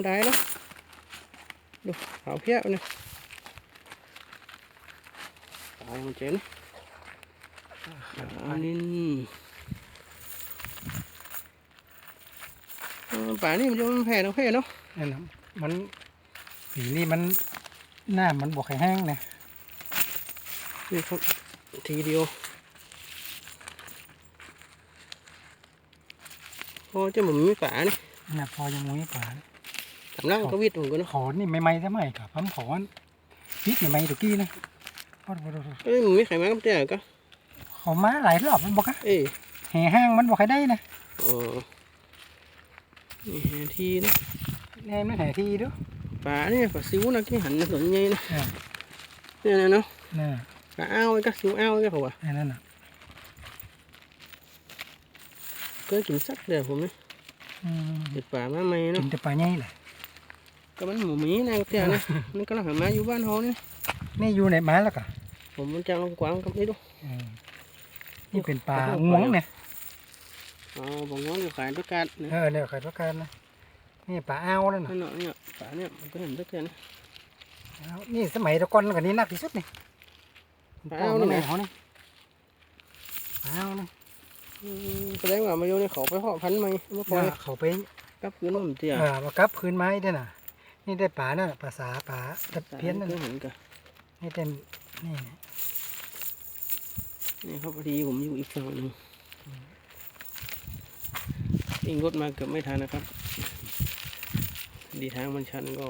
รมดาเนาะดูขาวเพี้ยเนี่ยตายมันเจ๋งอันนี้เออป่านี่มันจะมันแผ่ทั้งเพศเนาะนั่นน่ะมันสีนี่มันหน้ามันบวกให้แห้งเนี่ยนี่ครับทีเดียวพอจะหมุนมีป่านี่น่ะพอยังมุ้ยป่า สำลังก็วิทย์ผมก็เนาะขอนี่ไม่ไม่ทำไมกับปั๊มขอนพิษนี่ไม่ตะกี้นะโอ้โหเอ้ยมันมีไข่มากับเจ้าก็เขามาหลายรอบมันบอกอะเอ้ยแห่ห้างมันบอกให้ได้นะเออนี่แหาทีนะแน่ไม่แห่ทีด้วยป่าเนี่ยป่าซิวนะที่หันมาสนใหญ่นะอ่าเนี่ยนะเนาะน่ะป่าอ้าวไอ้ก็ซิวอ้าวไอ้ก็เขาว่านั่นน่ะเคยกินสักเดียวผมนี่อืมเด็ดป่ามาใหม่กิเนาะนแต่ปลาใหญ่แหละ ก็มันหมูหมีนะกับเจ้านะมันก็ลังหามาอยู่บ้านเขานี่นี่อยู่ในม้าแล้วก็ผมมันจังลงกวางกับนี่ดูอืมนี่เป็นปลาง่วงเนี่ยอ๋อผมว่าอยู่ขายด้วยกันนะเออเนี่ยไข่ประกันนะนี่ปลาอ้าวนั่นน่ะนั่นเนาะเนี่ยป่าเนี่ยมันก็เห็นด้วยกันนะอ้าวนี่สมัยตะกอนกันนี้นักที่สุดนี่ปลาอ้าวนี่แม่นะเขานี่ปลาอ้าวนี่อืมแสดงว่ามาอยู่ในเขาไปเพาะพันธุ์ใหม่มาปล่อยน่ะเขาไปกลับคืนมันเตี้ยเออมากลับคืนไม้ด้วยน่ะ นี่ได้ปลานั่นน่ะภาษาปลาตะเพี้ยนนั่นก็น่ะเห็นกันนี่เป็นนี่นี่นี่ครับพอดีผมอยู่อีกฝั่งหนึ่งวิ่งรถมาเกือบไม่ทันนะครับ ดีทางมันชันก็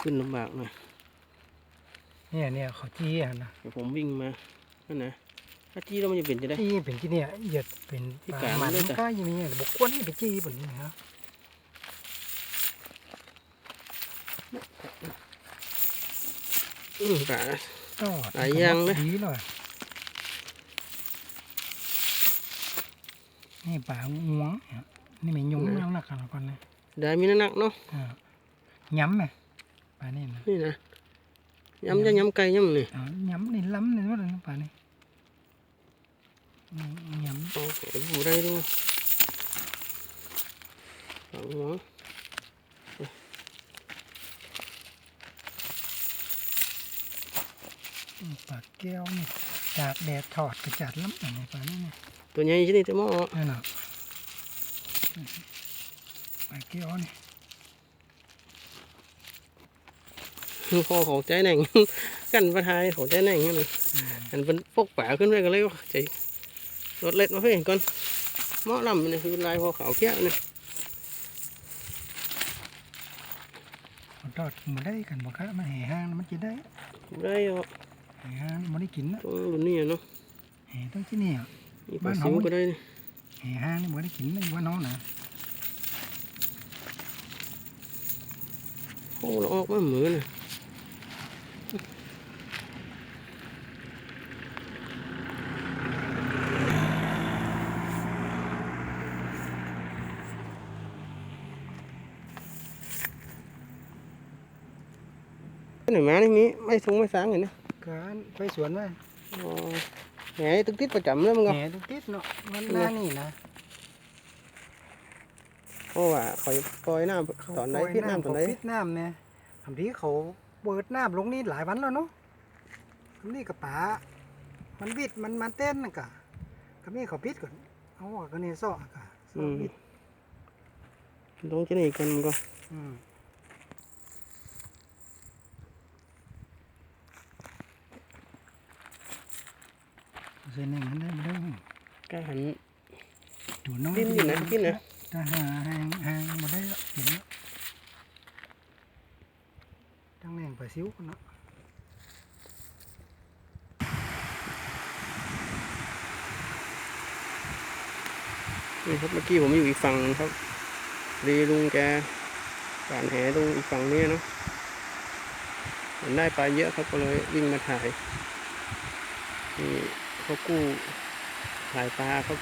ขึ้นลำบากหน่อยเนี่ยเนี่ยเขาจี้อะนะเดี๋ยวผมวิ่งมานั่นนะถ้าจี้แล้วมันจะเป็นจะได้จี้เป็นที่เนี่ยเหยียดเป็นที่ปกลาลางมันเลยจ้ะก็อยังมีบุกกวนนี่ไปจี้บนนี้นะ อืมป่าก็หลายอย่างนะดีเลยนี่ปลาง่วงเนี่ยนี่ไม่ยุ่งไม่ต้องหนักกันก่อนเลยได้มีน้ำหนักเนาะอ่าย้ำไหมปลานี่นะนี่นะย้ำจะย้ำไก่ย้ำนี่อ๋อย้ำนี่ล้ำนี่ว่าอะไรนะปลานี่อืมย้ำโอ้โหผมได้ดูสองหัวอื ปลาแก้วนี่จากแดดถอดกระจัดล้ำอย่างนี้ปลานี่เนี่ยตัวใหญ่ชนิดจะหม้อนั่นน่ะปลาแก้วนี่พอของใจแหน่งกันประทายของใจแหน่งนี่นะอันเป็นพกป่าขึ้นไปก็เลยว่าใจรถเล็ดมาเพื่อนก่อนหม้อลำนี่คือลายพอขาวเพี้ยนี่มันทอดมาได้กันบอกครับมันแห่ห้างมันจะได้ได้เอาแห่ห้างมันได้กินนะตัวรุ่นนี้เนาะแห่ต้องที่นี่อะมีปลาซิวก็ได้นี่แห่ห้างนี่มันได้กินนะว่าน้องนะโอ้เราออกมาเหมือนนะไหนมานี่มีไม่สูงไม่สางเห็นนะ การไปสวนไหมอ๋อแหมตึกติดประจำเลยมึงก็แห่ต้องติดเนาะมันหน้านี่นะเพราะว่าคอยปล่อยน้ำตอนไหนพิษน้ำตอนไหนพิษน้ำเนี่ยทำที่เขาเปิดน้ำลงนี่หลายวันแล้วเนาะทำนี่กับป๋ามันวิดมันมันเต้นน่ะกะก็มีเขาพิษก่อนเอาออกกันนี่ซ่อกะซ่อวิดต้องจะนี่กันมันก็อืม เส้นหนึ่งมันได้ไม่ได้กล้าหันดูน้อยดิ้นอยู่นะดิ้นนะถ้าหาหางหางมาได้ล้วเห็นแล้วตั้งแหน่งไปซิ้วกันเนาะนี่ครับเมื่อกี้ผมอยู่อีกฝั่งครับดีลุงแกป่านแหตรงอีกฝั่งนี้เนาะเห็นได้ปลาเยอะครับก็เลยวิ่งมาถ่ายนี่ เขากู้สายปลาเขา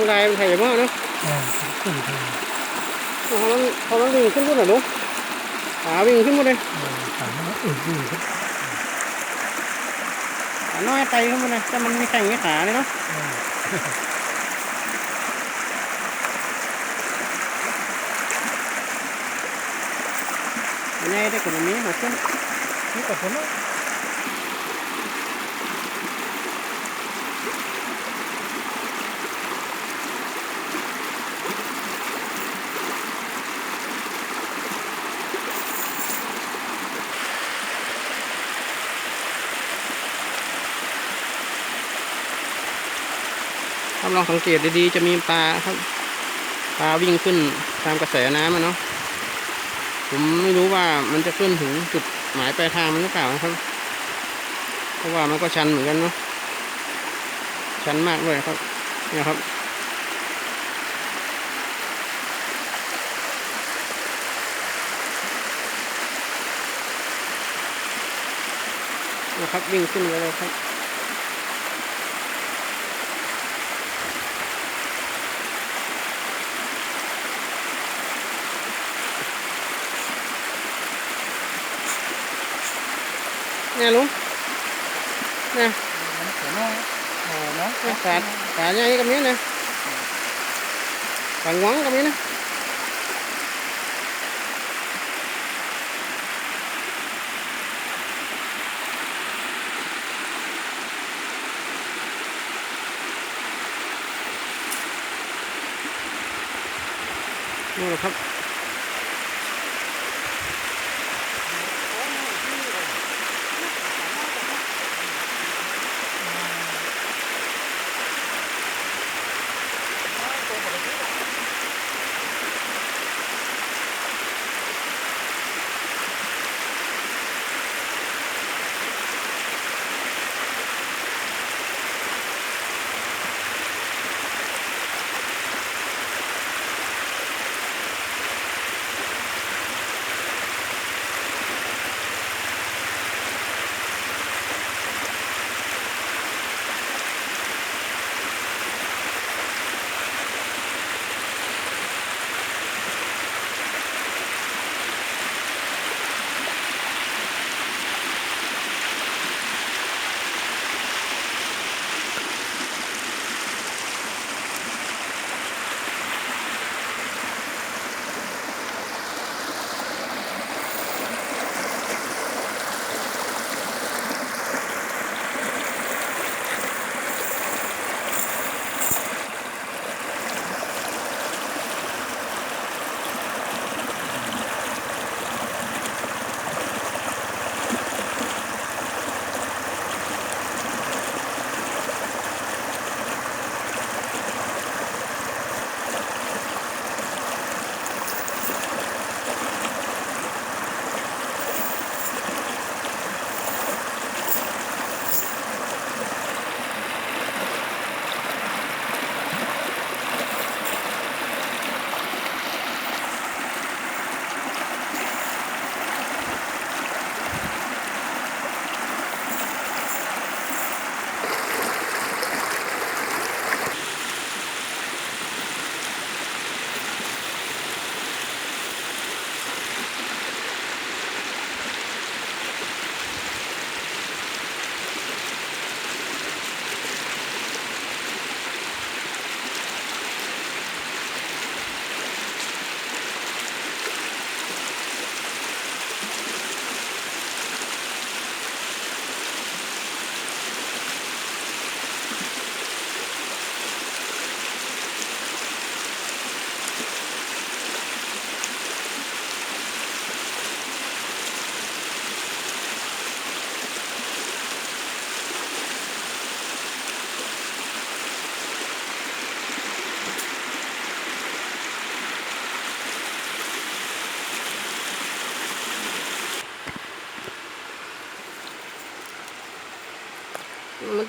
มันลายมันไถ่มากเนาะอ่าขึ้นไปพอมันพอมันวิ่งขึ้นพุ่นเหรอลูกขาวิ่งขึ้นหมดเลยอ่าสามารถอื่นอื่นครับขาน้อยไปขึ้นหมดเลยแต่มันไม่แข็งไม่ขาเลยเนาะอ่ามันใหญ่ได้กว่านี้หมดขึ้นนี่กับผมนะ ถ้าลองสังเกตดีๆจะมีปลาครับปลาวิ่งขึ้นตามกระแสน้ำอะเนาะผมไม่รู้ว่ามันจะขึ้นถึงจุดหมายปลายทางมันหรือเปล่านะครับ เพราะว่ามันก็ชันเหมือนกันเนาะชันมากเลยครับ เนี่ยครับนะครับวิ่งขึ้นไปเลยครับ นี่ยลุงเนี่ยมันเขียนว่าเออเนาะเนี่ยขาขาใหญ่กับนี้นะขาหวังกับนี้นะนี่แหละครับ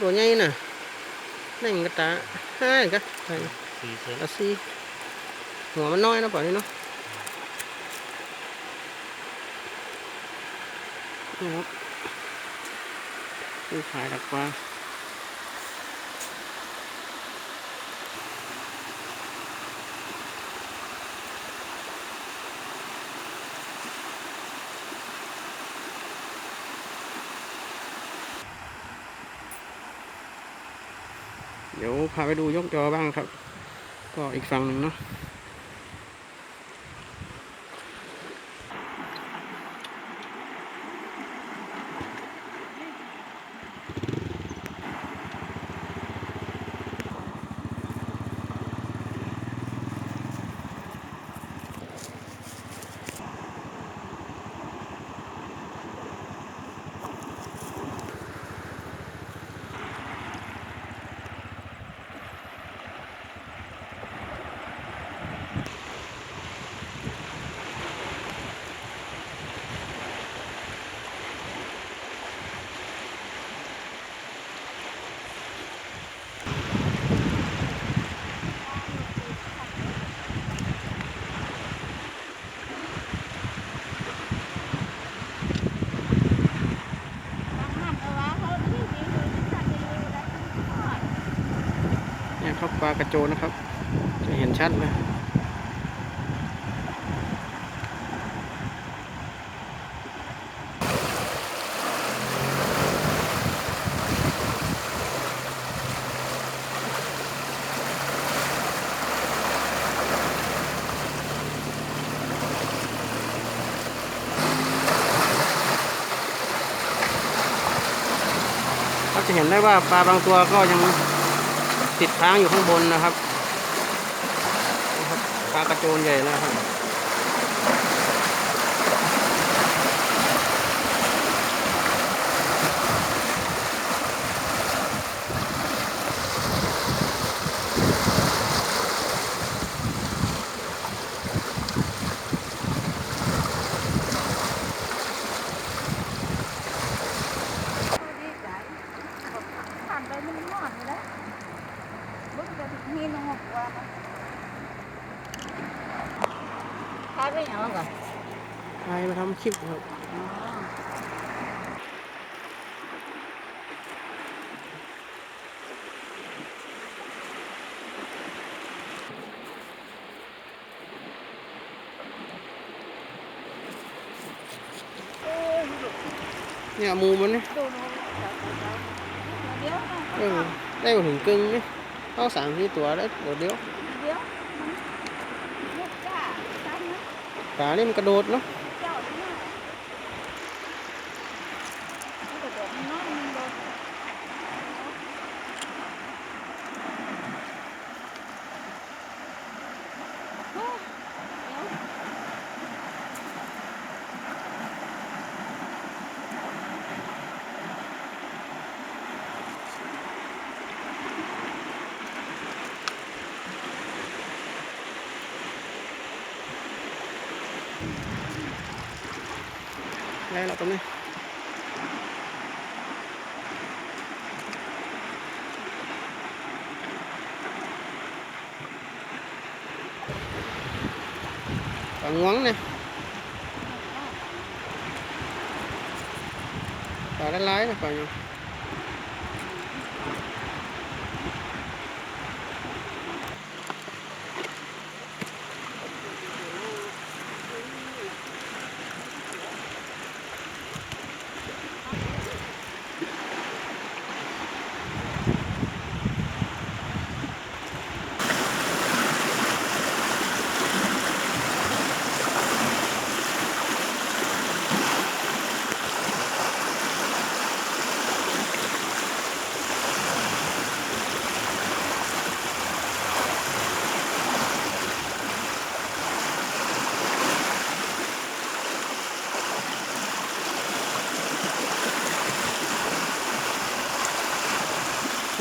ตัวใหญ่น่ะนั่นกระตาห้าก็ใช่สี่เซนละสี่หัวมันน้อยเนาะป่านนี้เนาะนี่ครับนี่ขายดักปลา เดี๋ยวพาไปดูยกจอบ้างครับ ก็อีกฝั่งหนึ่งเนาะ ปลากระโจนนะครับ จะเห็นชัดเลยจะเห็นได้ว่าปลาบางตัวก็ยัง ติดค้างอยู่ข้างบนนะครับปลากระโจนใหญ่นะครับ ผ่านไปมันนอนอยู่แล้วบึ้งจะมีนงกว่านะขายไปอย่างนั้นก่อน ใครมาทำคลิปครับ เนี่ยหมูมันเนี่ยดูดูเดี๋ยวนะเออได้มาถึงกึ่งนี่เข้าสามสี่ตัวได้เดี๋ยวเดียวเดี๋ยวมันลูกจ้าจ้านะปลานี่มันกระโดดเนาะ เจ้าเนี่ยมันกระโดดมันน้อยมันโดนโอ้เดี๋ยว ได้แล้วตรงนี้ปลาง้วงเนี่ยปลาละลายนะปลาอยู่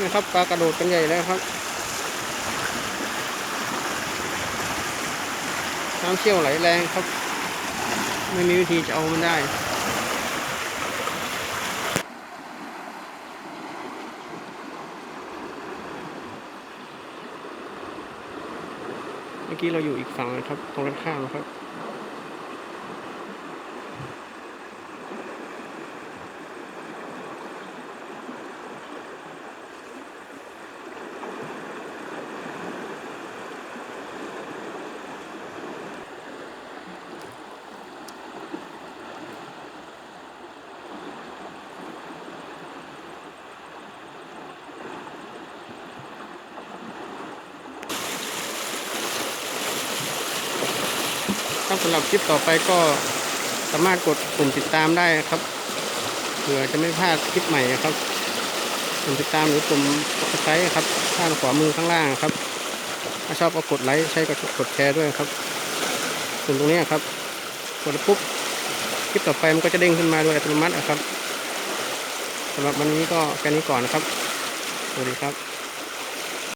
นี่ ครับปลากระโดดกันใหญ่แล้วครับน้ำเชี่ยวไหลแรงครับ ไม่มีวิธีจะเอามันได้เมื่อกี้เราอยู่อีกฝั่งนะครับ ตรงด้านข้างนะครับ ครับสำหรับคลิปต่อไปก็สามารถกดปุ่มติดตามได้ครับเผื่อจะไม่พลาดคลิปใหม่ครับปุ่มติดตามหรือปุ่มกดไลค์ครับข้างขวามือข้างล่างครับ ถ้าชอบก็กดไลค์ใช่ก็กดแชร์ด้วยครับปุ่มตรงนี้ครับกดปุ๊บคลิปต่อไปมันก็จะเด้งขึ้นมาโดยอัตโนมัตินะครับสำหรับวันนี้ก็แค่นี้ก่อนนะครับสวัสดีครับ